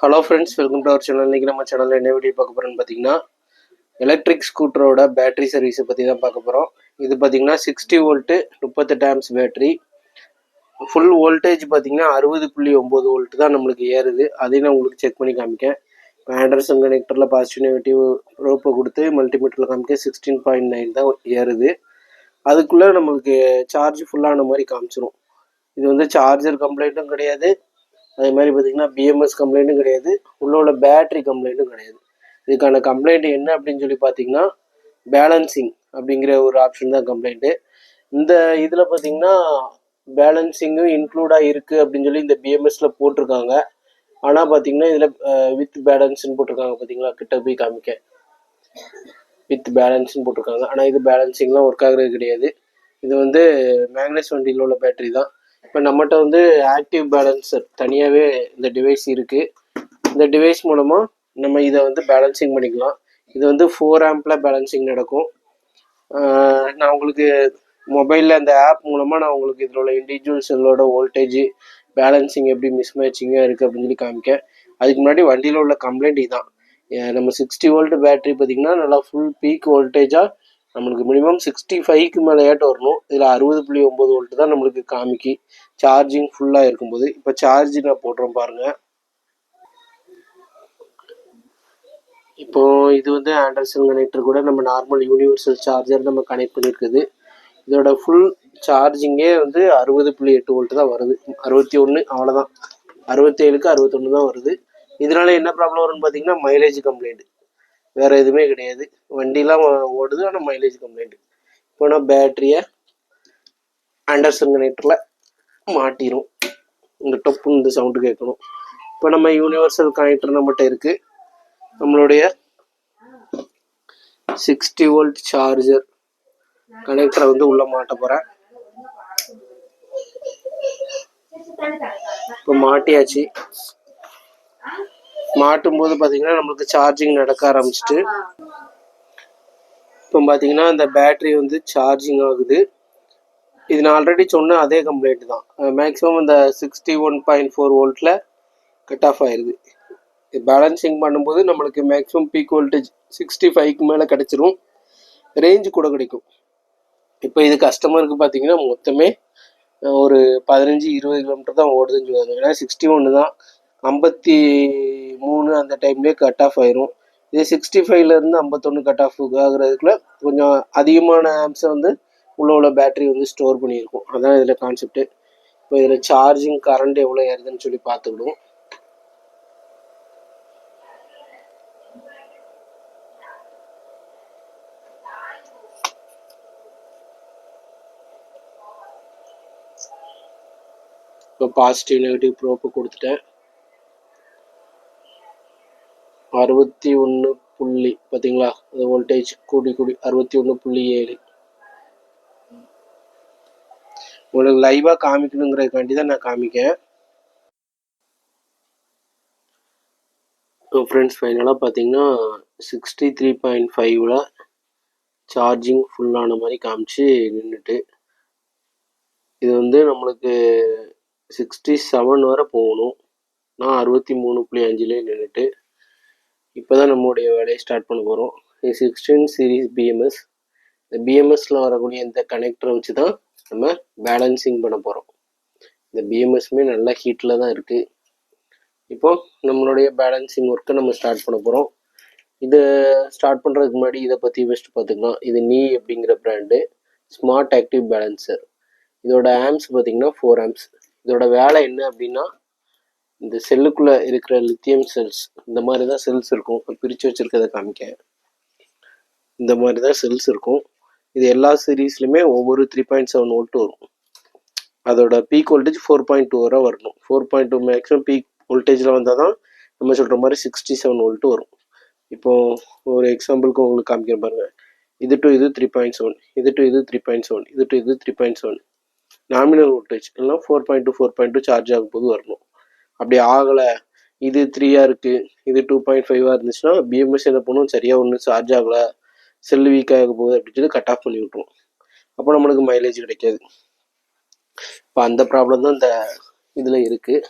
Hello friends welcome to our channel இன்றைக்கி நம்ம சேனலில் என்ன வீடியோ பார்க்க போகிறோன்னு பார்த்தீங்கன்னா எலக்ட்ரிக் ஸ்கூட்டரோட பேட்டரி சர்வீஸை பற்றி தான் பார்க்க போகிறோம் இது பார்த்தீங்கன்னா சிக்ஸ்டி வோல்ட்டு முப்பத்தெட்டு ஆம்ஸ் பேட்டரி ஃபுல் வோல்டேஜ் பார்த்தீங்கன்னா அறுபது புள்ளி ஒம்பது வோல்ட் தான் நம்மளுக்கு ஏறுது. அதையும் நான் உங்களுக்கு செக் பண்ணி காமிக்கேன் இப்போ ஆண்டர்சன் கனெக்டரில் பாசிட்டிவ் நெகட்டிவ் ரோப்பை கொடுத்து மல்டிமீட்டரில் காமிக்க சிக்ஸ்டீன் பாயிண்ட் நைன் தான் ஏறுது. அதுக்குள்ளே நம்மளுக்கு சார்ஜ் ஃபுல்லான மாதிரி காமிச்சிரும். இது வந்து சார்ஜர் கம்ப்ளைண்ட்டும் கிடையாது. அதே மாதிரி பார்த்தீங்கன்னா பிஎம்எஸ் கம்ப்ளைண்ட்டும் கிடையாது. உள்ள உள்ள பேட்டரி கம்ப்ளைண்ட்டும் கிடையாது. இதுக்கான கம்ப்ளைண்ட் என்ன அப்படின்னு சொல்லி பார்த்தீங்கன்னா பேலன்சிங் அப்படிங்கிற ஒரு ஆப்ஷன் தான் கம்ப்ளைண்ட்டு இந்த இதில் பார்த்தீங்கன்னா பேலன்சிங்கும் இன்க்ளூடாக இருக்குது அப்படின்னு சொல்லி இந்த பிஎம்எஸில் போட்டிருக்காங்க. ஆனால் பார்த்தீங்கன்னா இதில் வித் பேலன்ஸ்னு போட்டிருக்காங்க பார்த்தீங்களா? கிட்ட போய் காமிக்க. வித் பேலன்ஸ்னு போட்டிருக்காங்க. ஆனால் இது பேலன்சிங்லாம் ஒர்க் ஆகுறது கிடையாது. இது வந்து மேக்னஸ் வண்டியில் உள்ள பேட்டரி தான். இப்போ நம்மகிட்ட வந்து ஆக்டிவ் பேலன்சர் தனியாகவே இந்த டிவைஸ் இருக்குது இந்த டிவைஸ் மூலமாக நம்ம இதை வந்து பேலன்சிங் பண்ணிக்கலாம். இது வந்து ஃபோர் ஆம்பில் பேலன்சிங் நடக்கும். நான் உங்களுக்கு மொபைலில் அந்த ஆப் மூலமாக நான் உங்களுக்கு இதில் உள்ள இண்டிவிஜுவல் செல்லோட வோல்டேஜ் பேலன்சிங் எப்படி மிஸ் மேட்சிங்காக இருக்குது அப்படின்னு சொல்லி காமிக்கேன். அதுக்கு முன்னாடி வண்டியில் உள்ள கம்ப்ளைண்ட் இதான் நம்ம சிக்ஸ்டி வோல்ட் பேட்டரி பார்த்திங்கன்னா நல்லா ஃபுல் பீக் வோல்டேஜாக நம்மளுக்கு மினிமம் சிக்ஸ்டி ஃபைவ்க்கு மேலேயாட்டு வரணும். இதில் அறுபது புள்ளி ஒம்பது வோல்ட்டு தான் நம்மளுக்கு காமிக்கு சார்ஜிங் ஃபுல்லாக இருக்கும்போது. இப்போ சார்ஜ் நான் போடுறேன் பாருங்கள் இப்போ இது வந்து ஆண்டர்சன் கனெக்டர் கூட நம்ம நார்மல் யூனிவர்சல் சார்ஜர் நம்ம கனெக்ட் பண்ணியிருக்குது. இதோட ஃபுல் சார்ஜிங்கே வந்து அறுபது புள்ளி எட்டு வோல்ட்டு தான் வருது. அறுபத்தி ஒன்று அவ்வளோதான் அறுபத்தேழுக்கு அறுபத்தொன்று தான் வருது. இதனால என்ன ப்ராப்ளம் வரும்னு பார்த்தீங்கன்னா மைலேஜ் கம்ப்ளைண்ட் வேற எதுவுமே கிடையாது. வண்டிலாம் ஓடுது ஆனால் மைலேஜ் கம்ப்ளைண்ட் இப்போ நான் பேட்டரியை ஆண்டர்சன் கனெக்டரில் மாட்டிரும். இந்த டொப்புன்னு இந்த சவுண்டு கேட்கணும். இப்போ நம்ம யூனிவர்சல் கனெக்டர் நம்மகிட்ட இருக்குது நம்மளுடைய சிக்ஸ்டி வோல்ட் சார்ஜர் கனெக்டரை வந்து உள்ளே மாட்ட போகிறேன் இப்போ மாட்டியாச்சு. மாட்டும் போது பார்த்தீங்கன்னா நம்மளுக்கு சார்ஜிங் நடக்க ஆரம்பிச்சிட்டு. இப்போ பார்த்தீங்கன்னா அந்த பேட்ரி வந்து சார்ஜிங் ஆகுது. இது நான் ஆல்ரெடி சொன்ன அதே கம்ப்ளைண்ட் தான். மேக்ஸிமம் இந்த சிக்ஸ்டி ஒன் பாயிண்ட் ஃபோர் வோல்ட்டில் கட் ஆஃப் ஆயிடுது பேலன்சிங் பண்ணும்போது நம்மளுக்கு மேக்ஸிமம் பீக் வோல்டேஜ் சிக்ஸ்டி ஃபைவ்க்கு மேலே கிடச்சிரும். ரேஞ்சு கூட கிடைக்கும். இப்போ இது கஸ்டமருக்கு பார்த்தீங்கன்னா மொத்தமே ஒரு பதினஞ்சு இருபது கிலோமீட்டர் தான் ஓடுதுன்னு சொல்லுவாங்க. ஏன்னா சிக்ஸ்டி ஒன்று தான். ஐம்பத்தி மூணு அந்த டைம்லேயே கட் ஆஃப் ஆயிரும். இதே சிக்ஸ்டி ஃபைவ்லேருந்து ஐம்பத்தொன்று கட் ஆஃப் ஆகுறதுக்குள்ள கொஞ்சம் அதிகமான ஆம்ஸை வந்து உள்ள உள்ள பேட்டரி வந்து ஸ்டோர் பண்ணியிருக்கும். அதான் இதில் கான்செப்ட்டு இப்போ இதில் சார்ஜிங் கரண்ட் எவ்வளோ ஏறுதுன்னு சொல்லி பார்த்துக்கிடுவோம். இப்போ பாசிட்டிவ் நெகட்டிவ் ப்ரோப்பு கொடுத்துட்டேன். அறுபத்தி ஒன்று புள்ளி பார்த்தீங்களா அந்த வோல்டேஜ் கூடி கூடி அறுபத்தி ஒன்று புள்ளி ஏழு. உங்களுக்கு லைவாக காமிக்கணுங்கிறதுக்காண்டி தான் நான் காமிக்கேன். ஃப்ரெண்ட்ஸ் ஃபைனலாக பார்த்தீங்கன்னா சிக்ஸ்டி த்ரீ பாயிண்ட் ஃபைவ்ல சார்ஜிங் ஃபுல்லான மாதிரி காமிச்சு நின்றுட்டு இது வந்து நம்மளுக்கு சிக்ஸ்டி செவன் வரை போகணும். நான் அறுபத்தி மூணு புள்ளி அஞ்சுலேயே நின்றுட்டு இப்போ தான் நம்மளுடைய வேலையை ஸ்டார்ட் பண்ண போகிறோம் இது சிக்ஸ்டீன் சீரீஸ் பிஎம்எஸ் இந்த பிஎம்எஸ்ல வரக்கூடிய இந்த கனெக்டரை வச்சு தான் நம்ம பேலன்சிங் பண்ண போகிறோம் இந்த பிஎம்எஸ்மே நல்லா ஹீட்டில் தான் இருக்குது இப்போ நம்மளுடைய பேலன்சிங் ஒர்க்கை நம்ம ஸ்டார்ட் பண்ண போகிறோம் இது ஸ்டார்ட் பண்ணுறதுக்கு முன்னாடி இதை பற்றி ஃபஸ்ட்டு பார்த்துக்கலாம். இது நீ அப்படிங்கிற ப்ராண்டு ஸ்மார்ட் ஆக்டிவ் பேலன்சர் இதோட ஆம்ஸ் பார்த்தீங்கன்னா ஃபோர் ஆம்ஸ் இதோட வேலை என்ன அப்படின்னா இந்த செல்லுக்குள்ளே இருக்கிற லித்தியம் செல்ஸ் இந்த மாதிரி தான் செல்ஸ் இருக்கும் பிரித்து வச்சுருக்கதை காமிக்க இந்த மாதிரி தான் செல்ஸ் இருக்கும். இது எல்லா சீரீஸ்லையுமே ஒவ்வொரு த்ரீ பாயிண்ட் செவன் வோல்ட் வரும். அதோட peak voltage four point two வரை வரணும். Four point two maximum peak வோல்டேஜில் வந்தால் தான் நம்ம சொல்கிற மாதிரி சிக்ஸ்டி செவன் வோல்ட் வரும். இப்போது ஒரு எக்ஸாம்பிளுக்கு உங்களுக்கு காமிக்கிறேன் பாருங்க. இது டு இது த்ரீ பாயிண்ட் செவன் இது டு இது த்ரீ பாயிண்ட் செவன் இது டு இது three point seven nominal voltage எல்லாம் four point two four point two charge ஆகும் போது வரணும். அப்படி ஆகலை. இது த்ரீயாக இருக்குது இது டூ பாயிண்ட் ஃபைவாக இருந்துச்சுன்னா பிஎம்எஸ் என்ன பண்ணும் சரியாக ஒன்றும் சார்ஜ் ஆகலை. செல்லு வீக் ஆக போகுது அப்படின்னு சொல்லி கட் ஆஃப் பண்ணி விட்ருவோம் அப்போ நம்மளுக்கு மைலேஜ் கிடைக்காது. இப்போ அந்த ப்ராப்ளம் தான் இந்த இதில் இருக்குது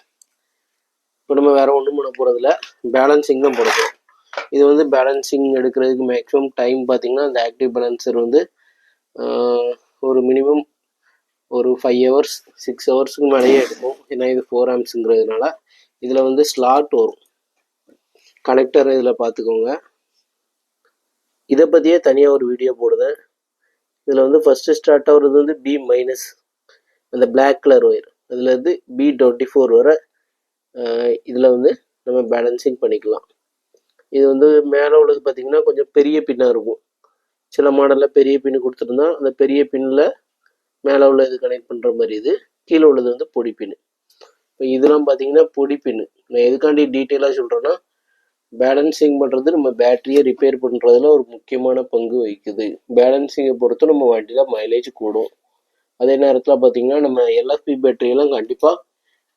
இப்போ நம்ம வேறு ஒன்றும் பண்ண போகிறதில்ல பேலன்சிங் தான் போடுறோம் போகிறோம் இது வந்து பேலன்சிங் எடுக்கிறதுக்கு மேக்ஸிமம் டைம் பார்த்தீங்கன்னா அந்த ஆக்டிவ் பேலன்சர் வந்து ஒரு மினிமம் ஒரு ஃபைவ் ஹவர்ஸ் சிக்ஸ் ஹவர்ஸுக்கு மேலேயே எடுக்கும். ஏன்னா இது ஃபோர் ஆம்ஸுங்கிறதுனால இதில் வந்து ஸ்லாட் வரும். கனெக்டர் இதில் பார்த்துக்கோங்க. இதை பற்றியே தனியாக ஒரு வீடியோ போடுதேன் இதில் வந்து ஃபஸ்ட்டு ஸ்டார்ட் ஆகுறது வந்து பி மைனஸ் அந்த பிளாக் கலர் ஒயர் அதுலேருந்து பி டுவெண்ட்டி ஃபோர் வரை இதில் வந்து நம்ம பேலன்சிங் பண்ணிக்கலாம். இது வந்து மேலே உள்ளது பார்த்திங்கன்னா கொஞ்சம் பெரிய பின்னாக இருக்கும். சில மாடலில் பெரிய பின்னு கொடுத்துருந்தா அந்த பெரிய பின்னில் மேலே உள்ள இது கனெக்ட் பண்ணுற மாதிரி இது கீழே உள்ளது வந்து பொடி பின்னு இப்போ இதெல்லாம் பார்த்தீங்கன்னா பொடி பின்னு நான் எதுக்காண்டி டீட்டெயிலாக சொல்கிறேன்னா பேலன்சிங் பண்ணுறது நம்ம பேட்டரியை ரிப்பேர் பண்ணுறதுல ஒரு முக்கியமான பங்கு வகிக்குது. பேலன்சிங்கை பொறுத்து நம்ம வண்டியில் மைலேஜ் கூடும். அதே நேரத்தில் பார்த்தீங்கன்னா நம்ம எல்எஃபி பேட்டரியெல்லாம் கண்டிப்பாக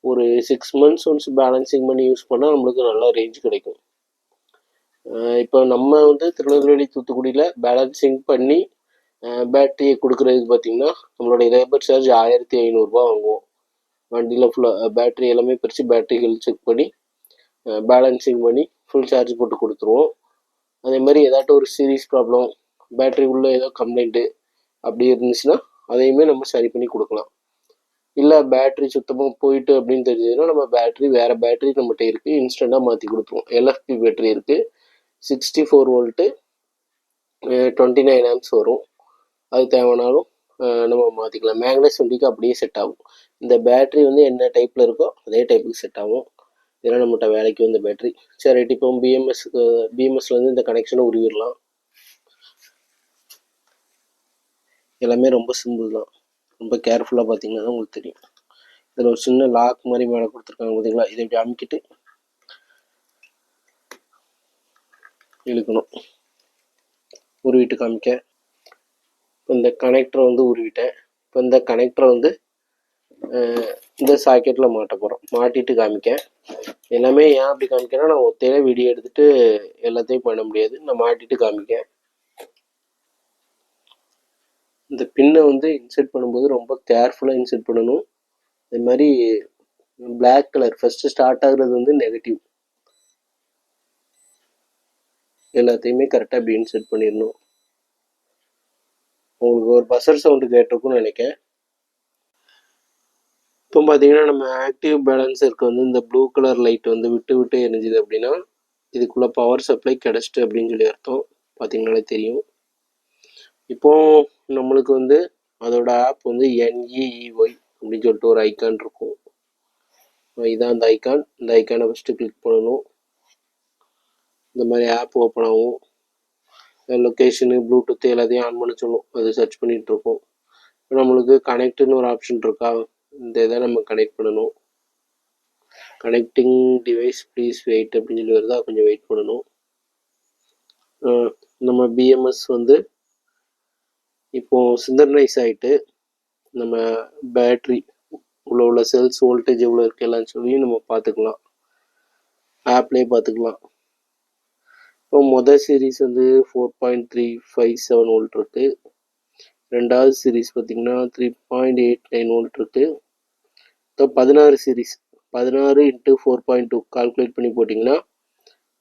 ஒரு சிக்ஸ் மந்த்ஸ் ஒன்ஸ் பேலன்சிங் பண்ணி யூஸ் பண்ணால் நம்மளுக்கு நல்லா ரேஞ்ச் கிடைக்கும். இப்போ நம்ம வந்து திருநெல்வேலி தூத்துக்குடியில் பேலன்சிங் பண்ணி பேட்டரியை கொடுக்குறதுக்கு பார்த்தீங்கன்னா நம்மளுடைய லேபர் சார்ஜ் ஆயிரத்தி ஐநூறுரூபா வாங்குவோம். வண்டியில் ஃபுல்லாக பேட்டரி எல்லாமே பிரித்து பேட்டரிகள் செக் பண்ணி பேலன்சிங் பண்ணி ஃபுல் சார்ஜ் போட்டு கொடுத்துருவோம். அதே மாதிரி ஏதாட்டும் ஒரு சீரியஸ் ப்ராப்ளம் பேட்டரி உள்ள ஏதோ கம்ப்ளைண்ட்டு அப்படி இருந்துச்சுன்னா அதையுமே நம்ம சரி பண்ணி கொடுக்கலாம். இல்லை பேட்டரி சுத்தமாக போயிட்டு அப்படின்னு தெரிஞ்சதுன்னா நம்ம பேட்டரி வேறு பேட்டரி நம்மகிட்ட இருக்குது இன்ஸ்டண்ட்டாக மாற்றி கொடுத்துருவோம். எல்எஃபி பேட்டரி இருக்குது sixty four volt twenty nine amps வரும். அது தேவைனாலும் நம்ம மாற்றிக்கலாம் மேக்னஸ் வண்டிக்கு அப்படியே செட் ஆகும். இந்த பேட்ரி வந்து என்ன டைப்பில் இருக்கோ அதே டைப்புக்கு செட் ஆகும். இதெல்லாம் நம்மகிட்ட வேலைக்கு வந்த பேட்ரி சரி இப்போ பிஎம்எஸ்க்கு பிஎம்எஸ்லேருந்து இந்த கனெக்ஷனை உருவிடலாம். எல்லாமே ரொம்ப சிம்பிள் தான். ரொம்ப கேர்ஃபுல்லாக பார்த்தீங்கன்னா தான் உங்களுக்கு தெரியும். இதில் ஒரு சின்ன லாக் மாதிரி மேலே கொடுத்துருக்காங்க பார்த்தீங்களா? இதை இப்படி அமுக்கிட்டு இழுக்கணும். உருவிட்டு காமிக்க. இப்போ இந்த கனெக்டரை வந்து உருவிட்டேன். இப்போ இந்த கனெக்டரை வந்து இந்த சாக்கெட்டில் மாட்ட போகிறோம் மாட்டிட்டு காமிக்கேன். எல்லாமே ஏன் அப்படி காமிக்கிறேன்னா நான் ஒத்தையில வீடியோ எடுத்துட்டு எல்லாத்தையும் பண்ண முடியாது. நான் மாட்டிட்டு காமிக்கேன். இந்த பின்னை வந்து இன்செர்ட் பண்ணும்போது ரொம்ப கேர்ஃபுல்லாக இன்செர்ட் பண்ணணும். இது மாதிரி பிளாக் கலர் ஃபஸ்ட்டு ஸ்டார்ட் ஆகுறது வந்து நெகட்டிவ் எல்லாத்தையுமே கரெக்டாக அப்படி இன்செர்ட் பண்ணிடணும். உங்களுக்கு ஒரு பசர் சவுண்டு கேட்டிருக்கும்னு நினைக்கிறேன். இப்போ பார்த்தீங்கன்னா நம்ம ஆக்டிவ் பேலன்ஸருக்கு வந்து இந்த ப்ளூ கலர் லைட் வந்து விட்டு விட்டு எரிஞ்சுது அப்படின்னா இதுக்குள்ளே பவர் சப்ளை கிடச்சிட்டு அப்படின்னு சொல்லி அர்த்தம். பார்த்தீங்கனாலே தெரியும். இப்போ நம்மளுக்கு வந்து அதோட ஆப் வந்து என்இஇஒய் அப்படின்னு சொல்லிட்டு ஒரு ஐக்கான் இருக்கும். இதான் அந்த ஐக்கான் இந்த ஐக்கானை ஃபஸ்ட்டு கிளிக் பண்ணணும். இந்த மாதிரி ஆப் ஓப்பன் ஆகும். லொக்கேஷனு ப்ளூடூத் எல்லாத்தையும் ஆன் பண்ண சொல்லும். அது சர்ச் பண்ணிகிட்டு இருக்கோம் இப்போ நம்மளுக்கு கனெக்ட்னு ஒரு ஆப்ஷன் இருக்கா? இந்த இதை நம்ம கனெக்ட் பண்ணணும். கனெக்டிங் டிவைஸ் ப்ளீஸ் வெயிட் அப்படின்னு சொல்லி வருதா? கொஞ்சம் வெயிட் பண்ணணும். நம்ம பிஎம்எஸ் வந்து இப்போ சிந்தர்னைஸ் ஆகிட்டு நம்ம பேட்ரி உள்ள உள்ள செல்ஸ் வோல்டேஜ் எவ்வளோ இருக்கு எல்லாம் சொல்லி நம்ம பார்த்துக்கலாம். ஆப்லேயே பார்த்துக்கலாம். இப்போ மொதல் சீரீஸ் வந்து four point three five seven volt இருக்கு. ரெண்டாவது சீரீஸ் பார்த்தீங்கன்னா three point eight nine volt இருக்கு. இப்போ பதினாறு சீரீஸ் பதினாறு into four point two calculate பண்ணி போட்டிங்கன்னா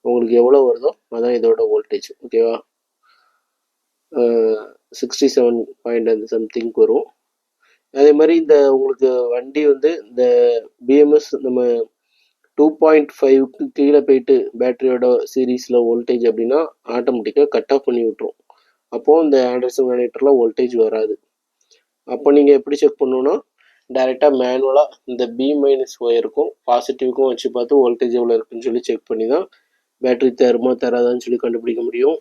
உங்களுக்கு எவ்வளோ வருதோ அதான் இதோட வோல்டேஜ் ஓகேவா சிக்ஸ்டி செவன் பாயிண்ட் அந்த சம்திங் வரும். அதே மாதிரி இந்த உங்களுக்கு வண்டி வந்து இந்த பிஎம்எஸ் நம்ம டூ பாயிண்ட் ஃபைவ்க்கு கீழே போயிட்டு பேட்டரியோட சீரீஸில் வோல்டேஜ் அப்படின்னா ஆட்டோமேட்டிக்காக கட் ஆஃப் பண்ணி விட்ரும் அப்போது இந்த ஆண்ட்ரஸன் வேனேட்டரில் வோல்டேஜ் வராது. அப்போ நீங்கள் எப்படி செக் பண்ணணும்னா டைரெக்டாக மேனுவலாக இந்த பி மைனஸ் ஒயருக்கும் பாசிட்டிவ்க்கும் வச்சு பார்த்து வோல்டேஜ் எவ்வளோ இருக்குன்னு சொல்லி செக் பண்ணி தான் பேட்டரி தருமா தராதான்னு சொல்லி கண்டுபிடிக்க முடியும்.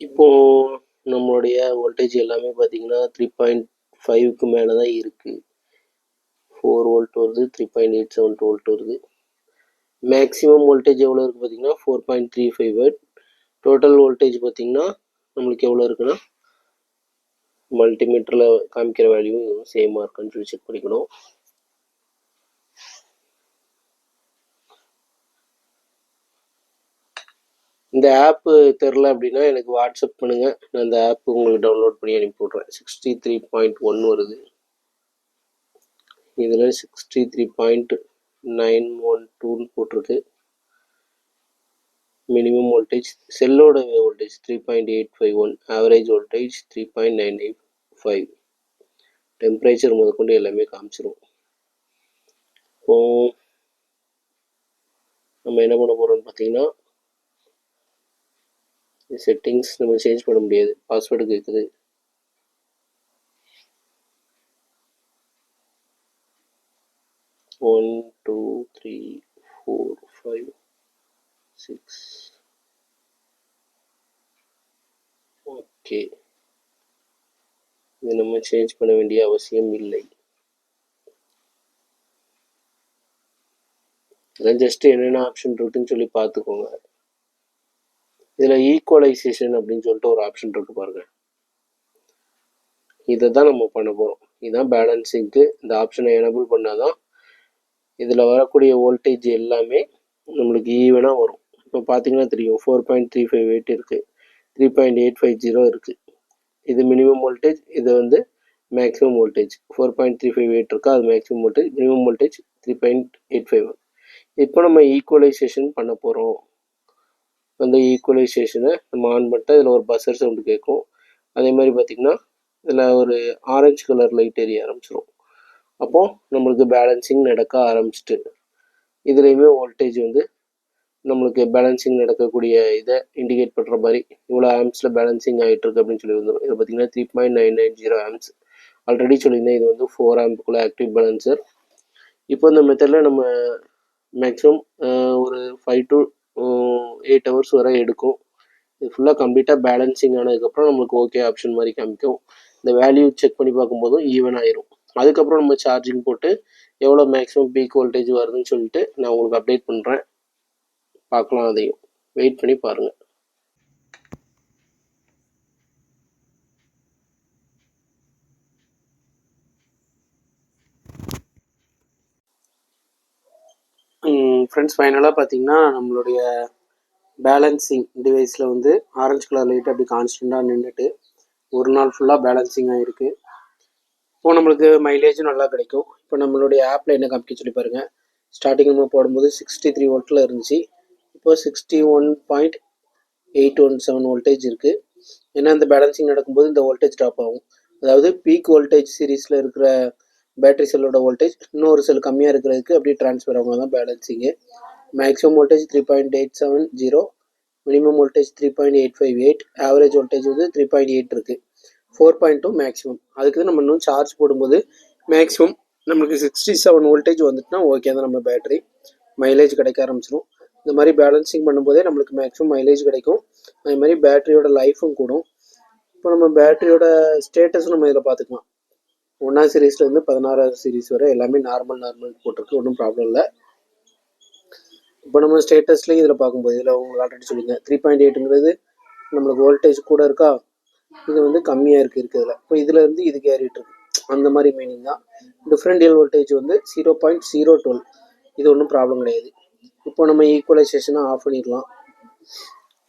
இப்போது நம்மளுடைய வோல்டேஜ் எல்லாமே பார்த்தீங்கன்னா த்ரீ பாயிண்ட் ஃபைவ்க்கு மேலே தான் இருக்குது ஃபோர் வோல்ட் வருது three point eight seven volt வருது. மேக்ஸிமம் வோல்டேஜ் எவ்வளோ இருக்குது பார்த்தீங்கன்னா ஃபோர் பாயிண்ட் த்ரீ ஃபைவ் வேட் டோட்டல் வோல்டேஜ் பார்த்தீங்கன்னா நம்மளுக்கு எவ்வளோ இருக்குன்னா மல்டிமீட்டரில் காமிக்கிற வேல்யூ சேமாக இருக்குன்னு சொல்லி செக் பண்ணிக்கணும். இந்த ஆப்பு தெரில அப்படின்னா எனக்கு வாட்ஸ்அப் பண்ணுங்கள் நான் இந்த ஆப் உங்களுக்கு டவுன்லோட் பண்ணி அனுப்பி விட்றேன் சிக்ஸ்டி த்ரீ பாயிண்ட் ஒன் வருது. இதில் sixty three point nine one டூன்னு போட்டிருக்கு. Minimum voltage செல்லோட voltage three point eight five one average voltage three point nine eight five temperature முதற்கொண்டு எல்லாமே காமிச்சிரும். இப்போ நம்ம என்ன பண்ண போகிறோம்னு பார்த்தீங்கன்னா செட்டிங்ஸ் நம்ம சேஞ்ச் பண்ண முடியாது. பாஸ்வேர்டு கேட்குது one two three four five six okay இது நம்ம சேஞ்ச் பண்ண வேண்டிய அவசியம் இல்லை. இதெல்லாம் ஜஸ்ட் என்னென்ன ஆப்ஷன் இருக்குன்னு சொல்லி பார்த்துக்கோங்க. இதில் ஈக்குவலைசேஷன் அப்படின்னு சொல்லிட்டு ஒரு ஆப்ஷன் இருக்கு பாருங்க. இதை தான் நம்ம பண்ண போகிறோம் இதுதான் பேலன்சிங்க்கு இந்த ஆப்ஷனை எனபிள் பண்ணால் தான் இதில் வரக்கூடிய வோல்டேஜ் எல்லாமே நம்மளுக்கு ஈவனாக வரும். இப்போ பார்த்தீங்கன்னா தெரியும் four point three five eight இருக்குது three point eight five zero இருக்குது இது மினிமம் வோல்டேஜ் இது வந்து maximum voltage four point three five eight இருக்கா அது maximum voltage minimum voltage three point eight five இப்போ நம்ம ஈக்குவலைசேஷன் பண்ண போகிறோம் அந்த ஈக்குவலைசேஷனை நம்ம ஆன் பண்ணிட்டு இதில் ஒரு பஸ்ஸர் சவுண்டு கேட்கும் அதே மாதிரி பார்த்திங்கன்னா இதில் ஒரு ஆரஞ்சு கலர் லைட் எரிய ஆரம்பிச்சிடும் அப்போது நம்மளுக்கு பேலன்சிங் நடக்க ஆரம்பிச்சிட்டு இதுலேயுமே வோல்டேஜ் வந்து நம்மளுக்கு பேலன்சிங் நடக்கக்கூடிய இதை இண்டிகேட் பண்ணுற மாதிரி இவ்வளோ ஆம்ஸில் பேலன்சிங் ஆகிட்டு இருக்கு அப்படின்னு சொல்லி வந்துடும் இது பார்த்தீங்கன்னா three point nine nine zero amps already சொல்லியிருந்தேன். இது வந்து ஃபோர் ஆம்புக்குள்ளே ஆக்டிவ் பேலன்சர் இப்போ இந்த மெத்தடில் நம்ம மேக்ஸிமம் ஒரு ஃபைவ் டு எயிட் ஹவர்ஸ் வரை எடுக்கும். இது ஃபுல்லாக கம்ப்ளீட்டாக பேலன்சிங் ஆனதுக்கப்புறம் நம்மளுக்கு ஓகே ஆப்ஷன் மாதிரி காமிக்கும். இந்த வேல்யூ செக் பண்ணி பார்க்கும்போதும் ஈவன் ஆயிரும். அதுக்கப்புறம் நம்ம சார்ஜிங் போட்டு எவ்வளோ மேக்ஸிமம் பீக் வோல்டேஜ் வருதுன்னு சொல்லிட்டு நான் உங்களுக்கு அப்டேட் பண்ணுறேன் பார்க்கலாம் அதையும். வெயிட் பண்ணி பாருங்கள் ஃப்ரெண்ட்ஸ் ஃபைனலாக பார்த்தீங்கன்னா நம்மளுடைய பேலன்சிங் டிவைஸில் வந்து ஆரஞ்சு கலர் லைட் அப்படி கான்ஸ்டண்ட்டாக நின்றுட்டு ஒரு நாள் ஃபுல்லாக பேலன்சிங் ஆகிருக்கு இப்போ நம்மளுக்கு மைலேஜும் நல்லா கிடைக்கும். இப்போ நம்மளுடைய ஆப்பில் என்ன காமிக்க சொல்லி பாருங்கள் ஸ்டார்டிங் நம்ம போடும்போது சிக்ஸ்டி த்ரீ வோல்ட்டில் இருந்துச்சு. இப்போ sixty one point eight one seven voltage இருக்குது ஏன்னா இந்த பேலன்சிங் நடக்கும்போது இந்த வோல்டேஜ் ட்ராப் ஆகும். அதாவது பீக் வோல்டேஜ் சீரீஸில் இருக்கிற பேட்டரி செல்லோட வோல்டேஜ் இன்னொரு செல் கம்மியாக இருக்கிறதுக்கு அப்படியே ட்ரான்ஸ்ஃபர் ஆகும். தான் பேலன்சிங்கு maximum voltage three point eight seven zero minimum voltage three point eight five eight average voltage வந்து த்ரீ பாயிண்ட் எயிட் இருக்குது ஃபோர் பாயிண்ட் டூ மேக்ஸிமம் அதுக்கு நம்ம இன்னும் சார்ஜ் போடும்போது மேக்ஸிமம் நம்மளுக்கு சிக்ஸ்டி செவன் வோல்டேஜ் வந்துட்டுனா ஓகே தான் நம்ம பேட்டரி மைலேஜ் கிடைக்க ஆரம்பிச்சிடும் இந்த மாதிரி பேலன்சிங் பண்ணும்போதே நம்மளுக்கு மேக்ஸிமம் மைலேஜ் கிடைக்கும். அதே மாதிரி பேட்டரியோட லைஃபும் கூடும். இப்போ நம்ம பேட்டரியோட ஸ்டேட்டஸும் நம்ம இதில் பார்த்துக்கலாம் ஒன்றாம் சீரீஸ்லேருந்து பதினாறாவது சீரீஸ் வரை எல்லாமே நார்மல் நார்மல் போட்டிருக்கு. ஒன்றும் ப்ராப்ளம் இல்லை. இப்போ நம்ம ஸ்டேட்டஸ்லேயும் இதில் பார்க்கும்போது இதில் உங்களுக்கு ஆல்ரெடி சொல்லியிருந்தேன். த்ரீ பாயிண்ட் எயிட்டுங்கிறது நம்மளுக்கு வோல்டேஜ் கூட இருக்கா? இது வந்து கம்மியாக இருக்குது இருக்கிறதுல. இப்போ இதில் இருந்து இது ஏறிட்டு இருக்கு. அந்த மாதிரி மீனிங் தான். டிஃப்ரெண்டியல் வோல்டேஜ் வந்து ஜீரோ பாயிண்ட் ஜீரோ டுவெல் இது ஒன்றும் ப்ராப்ளம் கிடையாது. இப்போ நம்ம ஈக்குவலைசேஷனை ஆஃப் பண்ணிடலாம்.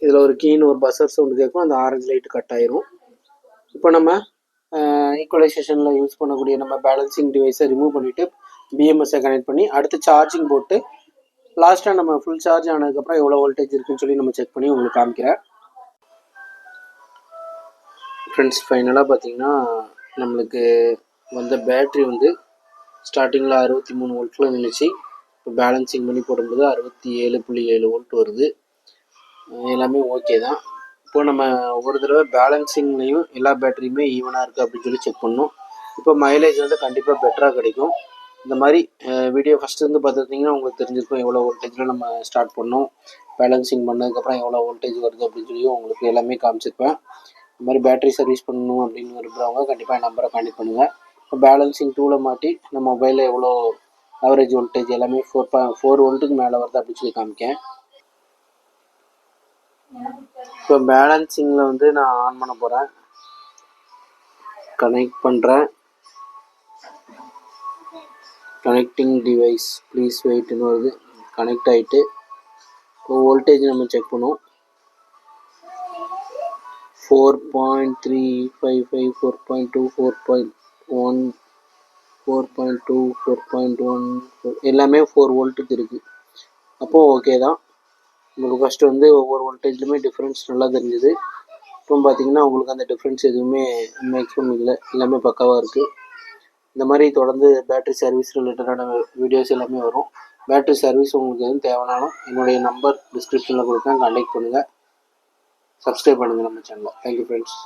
இதில் ஒரு கீன்னு ஒரு பஸ்ஸர் சவுண்டு கேட்கும். அந்த ஆரஞ்சு லைட்டு கட் ஆயிரும். இப்போ நம்ம ஈக்குவலைசேஷனில் யூஸ் பண்ணக்கூடிய நம்ம பேலன்சிங் டிவைஸை ரிமூவ் பண்ணிவிட்டு பிஎம்எஸ்ஸை கனெக்ட் பண்ணி அடுத்து சார்ஜிங் போட்டு லாஸ்ட்டாக நம்ம ஃபுல் சார்ஜ் ஆனதுக்கப்புறம் எவ்வளோ வோல்டேஜ் இருக்குன்னு சொல்லி நம்ம செக் பண்ணி உங்களுக்கு காமிக்கிறேன். ஃப்ரெண்ட்ஸ் ஃபைனலாக பார்த்தீங்கன்னா நம்மளுக்கு வந்த பேட்ரி வந்து ஸ்டார்டிங்கில் அறுபத்தி மூணு வோல்ட்டில் நின்றுச்சு இப்போ பேலன்சிங் பண்ணி போடும்போது அறுபத்தி ஏழு புள்ளி ஏழு வோல்ட் வருது. எல்லாமே ஓகே தான். இப்போ நம்ம ஒரு தடவை பேலன்சிங்லேயும் எல்லா பேட்டரியுமே ஈவனாக இருக்குது அப்படின்னு சொல்லி செக் பண்ணோம் இப்போ மைலேஜ் வந்து கண்டிப்பாக பெட்டராக கிடைக்கும். இந்த மாதிரி வீடியோ ஃபஸ்ட்டு இருந்து பார்த்துருந்தீங்கன்னா உங்களுக்கு தெரிஞ்சிருக்கும் எவ்வளோ வோல்டேஜில் நம்ம ஸ்டார்ட் பண்ணோம். பேலன்சிங் பண்ணதுக்கப்புறம் எவ்வளோ வோல்டேஜ் வருது அப்படின்னு சொல்லி உங்களுக்கு எல்லாமே காமிச்சிருப்பேன். இந்த மாதிரி பேட்டரி சர்வீஸ் பண்ணணும் அப்படின்னு விரும்புகிறவங்க கண்டிப்பாக என் நம்பரை கான்டெக்ட் பண்ணுங்கள் இப்போ பேலன்சிங் டூவில் மாட்டி நம்ம மொபைலில் எவ்வளோ ஆவரேஜ் வோல்டேஜ் எல்லாமே ஃபோர் பா ஃபோர் வோல்ட்டுக்கு மேலே வருது அப்படின்னு சொல்லி காமிக்கேன் இப்போ பேலன்சிங்கில் வந்து நான் ஆன் பண்ண போகிறேன் கனெக்ட் பண்ணுறேன் கனெக்டிங் டிவைஸ் ப்ளீஸ் வெயிட்னு வருது. கனெக்ட் ஆகிட்டு இப்போ வோல்டேஜ் நம்ம செக் பண்ணுவோம். Four point three five five four point two four point one four point two four point one எல்லாமே ஃபோர் வோல்ட்டுக்கு இருக்குது அப்போது ஓகே தான். உங்களுக்கு ஃபஸ்ட்டு வந்து ஒவ்வொரு வோல்டேஜ்லையுமே டிஃப்ரென்ஸ் நல்லா தெரிஞ்சுது. இப்போ பார்த்தீங்கன்னா உங்களுக்கு அந்த டிஃப்ரென்ஸ் எதுவுமே மேக்ஸிமம் இல்லை. எல்லாமே பக்காவாக இருக்குது இந்த மாதிரி தொடர்ந்து பேட்டரி சர்வீஸ் ரிலேட்டடான வீடியோஸ் எல்லாமே வரும். பேட்டரி சர்வீஸ் உங்களுக்கு எதுவும் தேவைனாலும் என்னுடைய நம்பர் டிஸ்கிரிப்ஷனில் கொடுத்தேன் கான்டாக்ட் பண்ணுங்கள் சப்ஸ்கிரைப் பண்ணுங்கள் நம்ம சேனலை தேங்க்யூ ஃப்ரெண்ட்ஸ்